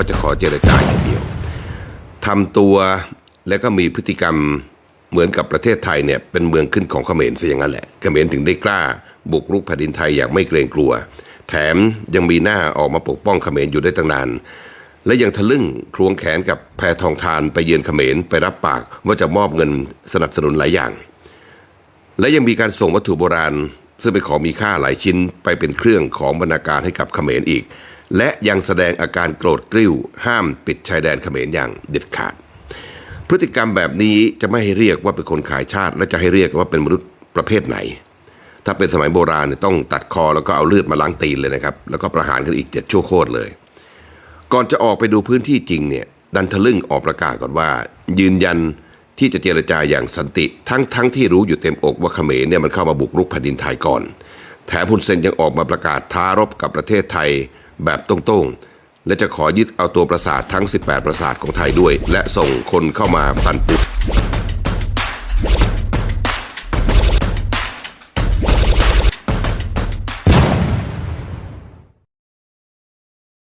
ว่าจะขอเจรจาอย่างเดียวทำตัวแล้วก็มีพฤติกรรมเหมือนกับประเทศไทยเนี่ยเป็นเมืองขึ้นของเขมรซะอย่างนั้นแหละเขมรถึงได้กล้า บุกรุกแผ่นดินไทยอย่างไม่เกรงกลัว แถมยังมีหน้าออกมาปกป้องเขมรอยู่ได้ตั้งนาน และยังทะลึ่งครวงแขนกับแพทองทานไปเยือนเขมรไปรับปากว่าจะมอบเงินสนับสนุนหลายอย่าง และยังมีการส่งวัตถุโบราณ ซึ่งเป็นของมีค่าหลายชิ้นไปเป็นเครื่องของบรรณาการให้กับเขมรอีก และยังแสดงอาการโกรธกริ้ว ห้ามปิดชายแดนเขมรอย่างเด็ดขาด พฤติกรรมแบบนี้จะไม่ให้เรียกว่าเป็นคนขายชาติ และจะให้เรียกว่าเป็นมนุษย์ประเภทไหน ถ้าเป็นสมัยโบราณเนี่ยต้องตัดคอแล้วก็เอาเลือดมาล้างตีนเลยนะครับ แล้วก็ประหารกันอีกเจ็ดชั่วโคตรเลย ก่อนจะออกไปดูพื้นที่จริงเนี่ยดันทะลึ่งออกประกาศก่อนว่า ยืนยันที่จะเจรจาอย่างสันติ ทั้งทั้งที่รู้อยู่เต็มอกว่าเขมรเนี่ยมันเข้ามาบุกรุกแผ่นดินไทยก่อน แถมฮุนเซนยังออกมาประกาศท้ารบกับประเทศไทย แบบตรงๆ และจะขอยึดเอาตัวปราสาททั้ง 18 ปราสาทของไทยด้วย และส่งคนเข้ามาปันปุ